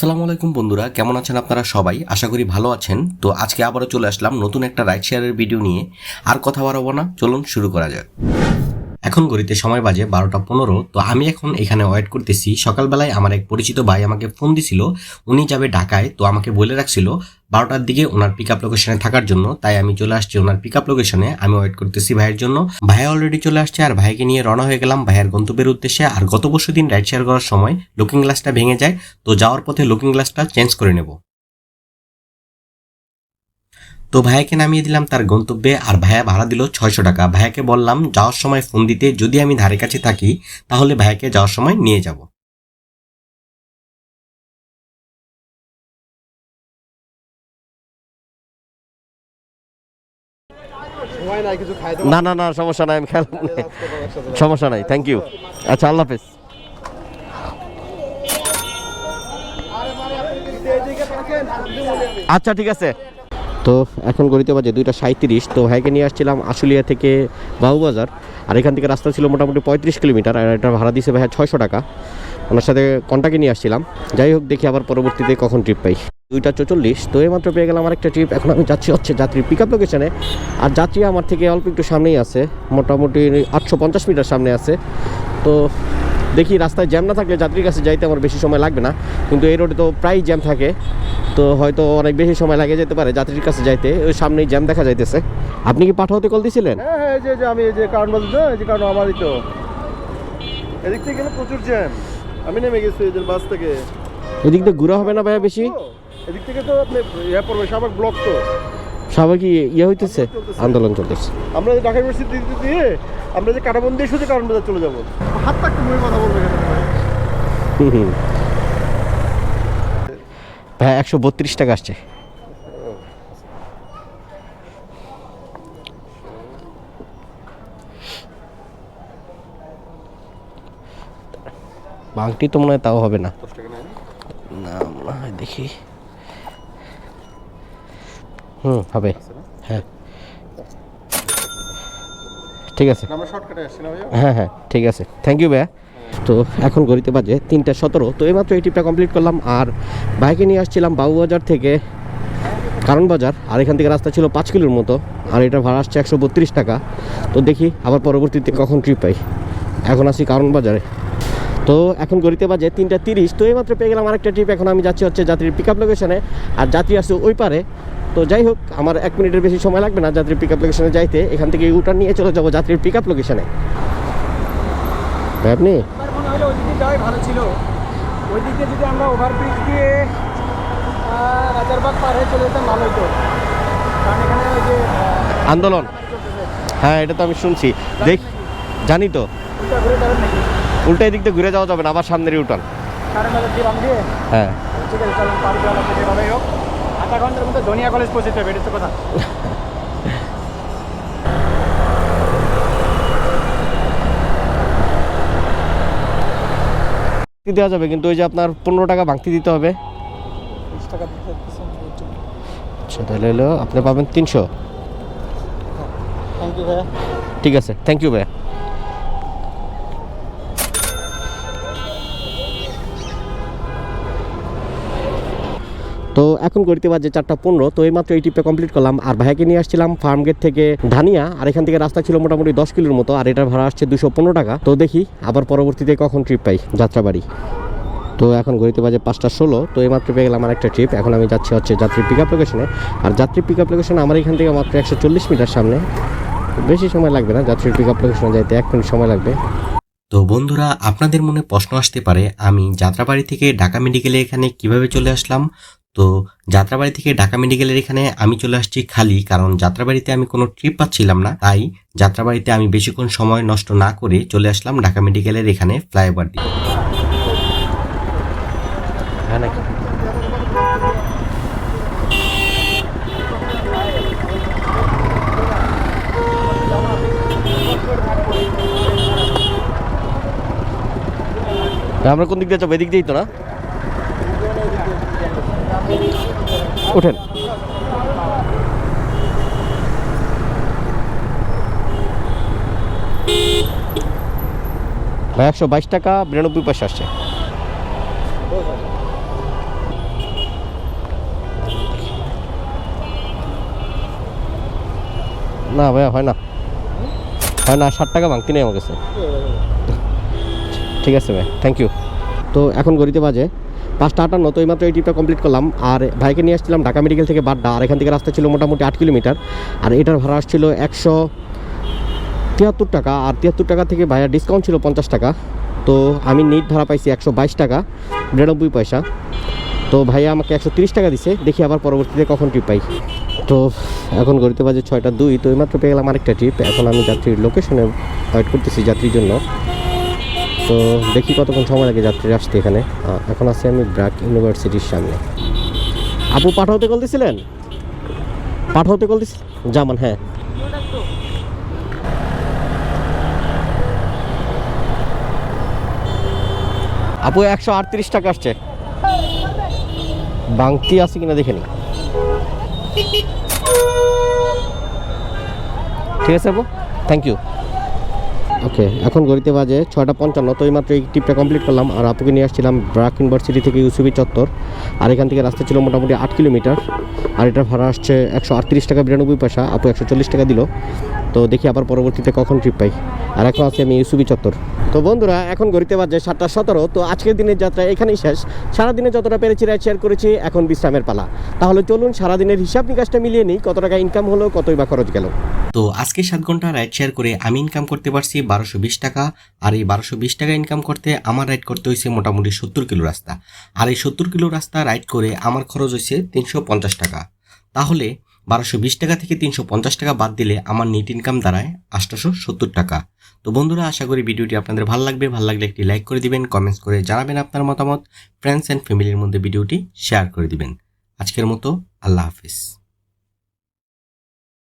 আসসালামু আলাইকুম বন্ধুরা, কেমন আছেন আপনারা সবাই? আশা করি ভালো আছেন। তো আজকে আবারও চলে আসলাম নতুন একটা রাইড শেয়ারের ভিডিও নিয়ে। আর কথা বাড়াবো না, চলুন শুরু করা যাক। এখন ঘড়িতে সময় বাজে বারোটা পনেরো, তো আমি এখন এখানে ওয়েট করতেছি। সকালবেলায় আমার এক পরিচিত ভাই আমাকে ফোন দিছিল, উনি যাবে ঢাকায়, তো আমাকে বলে রাখছিল বারোটার দিকে ওনার পিক আপ লোকেশনে থাকার জন্য, তাই আমি চলে আসছি ওনার পিক আপ লোকেশনে আমি ওয়েট করতেছি ভাইয়ের জন্য। ভাইয়া অলরেডি চলে আসছে আর ভাইকে নিয়ে রওনা হয়ে গেলাম ভাইয়ের গন্তব্যের উদ্দেশ্যে। আর গত পরশু দিন রাইড শেয়ার করার সময় লুকিং গ্লাসটা ভেঙে যায়, তো যাওয়ার পথে লুকিং গ্লাসটা চেঞ্জ করে নেব। তো ভাইয়াকে নামিয়ে দিলাম, তার গন্তব্যে। আর ভাইয়া ভাড়া দিল ছয়শো টাকা। ভাইয়াকে বললাম, যাওয়ার সময় ফোন দিতে, যদি আমি ধারে কাছে থাকি, তাহলে ভাইয়াকে যাওয়ার সময় নিয়ে যাব। না না না, সমস্যা নাই, আমি সমস্যা নাই থ্যাংক ইউ আচ্ছা আল্লাহ হাফেজ। আচ্ছা ঠিক আছে। তো এখন গড়িতে বাজে দুইটা সাঁত্রিশ তো ভাইকে নিয়ে আসছিলাম আশুলিয়া থেকে বাবুবাজার আর এখান থেকে রাস্তা ছিল মোটামুটি পঁয়ত্রিশ কিলোমিটার, আর এটা ভাড়া দিয়েছে ভাইয়া ছয়শো টাকা। ওনার সাথে কন্টাকে নিয়ে আসছিলাম। যাই হোক, দেখি আবার পরবর্তীতে কখন ট্রিপ পাই। দুইটা চৌচল্লিশ, তো এইমাত্র পেয়ে গেলাম আমার একটা ট্রিপ এখন আমি যাচ্ছি হচ্ছে যাত্রীর পিক আপ লোকেশনে আর যাত্রী আমার থেকে অল্প একটু সামনেই আছে। মোটামুটি আটশো পঞ্চাশ মিটার সামনে আছে। তো দেখি রাস্তায় জ্যাম না থাকলে যাত্রীর কাছে যাইতে আমার বেশি সময় লাগবে না। কিন্তু এই রোডে তো প্রায় জ্যাম থাকে। তো হয়তো অনেক বেশি সময় লাগে যেতে পারে যাত্রীর কাছে যাইতে। ওই সামনেই জ্যাম দেখা যাইতেছে। আপনি কি পাঠাতে কল দিয়েছিলেন হ্যাঁ হ্যাঁ এই যে যে আমি এই যে কারণ বলছি তো এই যে কারণ আমারই তো। এদিক থেকে গেলে প্রচুর জ্যাম। আমি নেমে গেছি এই যে বাস থেকে। এদিক দিয়ে ঘোরা হবে না ভাইয়া বেশি? এদিক থেকে তো আপনি ইয়ে পড়বে সাবাক ব্লক তো। সবাই কি ইয়ে হইতেছে? আন্দোলন চলতেছে। আমরা যে ঢাকা ইউনিভার্সিটি দিয়ে আমরা যে কাটাবন্দি সোজা কারণ বাজার চলে যাব। হাত মুড়ি কথা বলবে কেন হুম হুম। ভাই একশো বত্রিশ টাকা আসছে। বাংটি তো মনে হয় তাও হবে না। না মনে হয় দেখি। হুম হবে। হ্যাঁ। ঠিক আছে। হ্যাঁ হ্যাঁ ঠিক আছে। থ্যাংক ইউ ভাইয়া। তো এখন ঘড়িতে বাজে তিনটা সতেরো। তো এইমাত্র এই ট্রিপটা কমপ্লিট করলাম আর বাইকে নিয়ে আসছিলাম বাবুবাজার থেকে কারণ বাজার আর এখান থেকে রাস্তা ছিল পাঁচ কিলোর মতো। আর এটা ভাড়া আসছে একশো বত্রিশ টাকা। তো দেখি আবার পরবর্তীতে কখন ট্রিপ পাই। এখন আসি কারণ বাজারে তো এখন গড়িতে বাজে তিনটা তিরিশ। তো এইমাত্র পেয়ে গেলাম আরেকটা ট্রিপ এখন আমি যাচ্ছি হচ্ছে যাত্রীর পিক আপ লোকেশনে আর যাত্রী আসছে ওই পারে। তো যাই হোক, আমার এক মিনিটের বেশি সময় লাগবে না যাত্রীর পিক আপ লোকেশনে যাইতে। এখান থেকে ইউটার নিয়ে চলে যাব যাত্রীর পিক আপ লোকেশনে ভাই আপনি? মনে হলো ওই দিকে যাওয়াই ভালো ছিল। ওই দিকে যদি আমরা ওভারব্রিজ দিয়ে রাজারবাগ পার হয়ে চলে যেতাম ভালো হতো কারণ এখানে ওই যে আন্দোলন। হ্যাঁ এটা তো আমি শুনছি। দেখ জানি তো। উল্টা ঘুরে যাবেন নাকি? উল্টা দিক দিয়ে ঘুরে যাওয়া যাবে না আবার সামনের দিয়ে? হ্যাঁ। ঠিক আছে চলুন পার দেওয়া লাগবে যেভাবেই হোক। আধা ঘণ্টার মধ্যে ধনিয়া কলেজ পৌঁছতে হবে এটা কথা। দেওয়া যাবে কিন্তু ওই যে আপনার পনেরো টাকা ভাঙতি দিতে হবে। আচ্ছা তাহলে হলো আপনি পাবেন তিনশো। ভাইয়া। ঠিক আছে থ্যাংক ইউ ভাইয়া। তো এখন গড়িতে বাজে চারটা পনেরো, তো এই মাত্র এই ট্রিপটা কমপ্লিট করলাম। আর ভাইকে নিয়ে আসছিলাম ফার্ম গেট থেকে ধানিয়া, আর এখান থেকে রাস্তা ছিল মোটামুটি দশ কিলোর মতো, আর এটার ভাড়া আসছে দুশো পনেরো টাকা। তো দেখি আবার পরবর্তীতে কখন ট্রিপ পাই যাত্রাবাড়ি। তো এখন ঘড়িতে বাজে পাঁচটা ষোলো, তো এই মাত্র পেয়ে গেলাম আমার একটা ট্রিপ এখন আমি যাচ্ছি হচ্ছে যাত্রী পিক আপ লোকেশনে আর যাত্রী পিক আপ লোকেশনে আমার এখান থেকে মাত্র একশো চল্লিশ মিটার সামনে। বেশি সময় লাগবে না যাত্রীর পিক আপ লোকেশনে যাইতে, এক মিনিট সময় লাগবে। তো বন্ধুরা, আপনাদের মনে প্রশ্ন আসতে পারে, আমি যাত্রাবাড়ি থেকে ঢাকা মেডিকেলে এখানে কীভাবে চলে আসলাম? তো যাত্রাবাড়ি থেকে ঢাকা মেডিকেলের এখানে আমি চলে আসছি খালি, কারণ যাত্রাবাড়িতে আমি কোনো ট্রিপ পাচ্ছিলাম না। তাই যাত্রাবাড়িতে আমি বেশিক্ষণ সময় নষ্ট না করে চলে আসলাম ঢাকা মেডিকেলের এখানে ফ্লাইওভার দিয়ে। হ্যাঁ আমরা কোন দিক দিয়ে যাব? এদিক দিয়েই তো না? ওঠেন। ভাই, একশো বাইশ টাকা, বিরানব্বই পয়সা আসছে। না ভাইয়া, হয় না। হয় না, ষাট টাকা বাংতি নেই আমার কাছে। ঠিক আছে ভাই থ্যাংক ইউ তো এখন গড়িতে বাজে পাঁচটা আটান্ন, তো এইমাত্র এই ট্রিপটা কমপ্লিট করলাম। আর ভাইকে নিয়ে আসছিলাম ঢাকা মেডিকেল থেকে বাড্ডা। আর এখান থেকে রাস্তা ছিল মোটামুটি আট কিলোমিটার। আর এটার ভাড়া আসছিল একশো তিয়াত্তর টাকা। আর তিয়াত্তর টাকা থেকে ভাইয়া ডিসকাউন্ট ছিল পঞ্চাশ টাকা। তো আমি নিট ভাড়া পাইছি একশো বাইশ টাকা বিরানব্বই পয়সা। তো ভাইয়া আমাকে একশো তিরিশ টাকা দিছে। দেখি আবার পরবর্তীতে কখন ট্রিপ পাই। তো এখন গড়িতে বাজে ছয়টা দুই, তো এইমাত্র পেয়ে গেলাম আরেকটা ট্রিপ এখন আমি যাত্রীর লোকেশনে ওয়েট করতেছি যাত্রীর জন্য। তো দেখি কতক্ষণ সময় লাগে যাত্রীরা আসতে এখানে। এখন আছি আমি ব্র্যাক ইউনিভার্সিটির সামনে। আপু, পাঠাতে কল দিছিলেন? পাঠাতে কল দিস জামান হ্যাঁ। আপু, একশো আটত্রিশ টাকা আসছে। বাংতি আছে কিনা দেখে নি ঠিক আছে আপু? থ্যাংক ইউ ওকে, এখন গড়িতে বাজে ছয়টা পঞ্চান্ন, তো এইমাত্র এই ট্রিপটা কমপ্লিট করলাম। আর আপুকে নিয়ে আসছিলাম ব্রাক ইউনিভার্সিটি থেকে ইউসুবি চত্বর। আর এখান থেকে রাস্তা ছিল মোটামুটি আট কিলোমিটার। আর এটার ভাড়া আসছে একশো আটত্রিশ টাকা বিরানব্বই পয়সা, আপু একশো চল্লিশ টাকা দিল। তো দেখি আবার পরবর্তীতে কখন ট্রিপ পাই। আর এখন আছি আমি ইউসুবি চত্বর। তো বন্ধুরা, এখন গড়িতে বাজে সাতটা সতেরো, তো আজকের দিনের যাত্রা এখানেই শেষ। সারাদিনে যতটা পেরেছি রাইড শেয়ার করেছি, এখন বিশ্রামের পালা। তাহলে চলুন সারাদিনের হিসাব নিকাশটা মিলিয়ে নিই, কত টাকা ইনকাম হলো, কতই বা খরচ গেল। তো আজকে সাত ঘণ্টা রাইড শেয়ার করে আমি ইনকাম করতে পারছি বারোশো বিশ টাকা, আর এই বারোশো বিশ টাকা ইনকাম করতে আমার রাইড করতে হয়েছে মোটামুটি সত্তর কিলো রাস্তা। আর এই সত্তর কিলো রাস্তা রাইড করে আমার খরচ হয়েছে তিনশো পঞ্চাশ টাকা। তাহলে বারোশো বিশ টাকা থেকে তিনশো পঞ্চাশ টাকা বাদ দিলে আমার নেট ইনকাম দাঁড়ায় আটশোশো সত্তর টাকা। তো বন্ধুরা, আশা করি ভিডিওটি আপনাদের ভালো লাগবে। ভালো লাগলে একটি লাইক করে দিবেন কমেন্টস করে জানাবেন আপনার মতামত ফ্রেন্ডস অ্যান্ড ফ্যামিলির মধ্যে ভিডিওটি শেয়ার করে দিবেন। আজকের মতো আল্লাহ হাফিজ।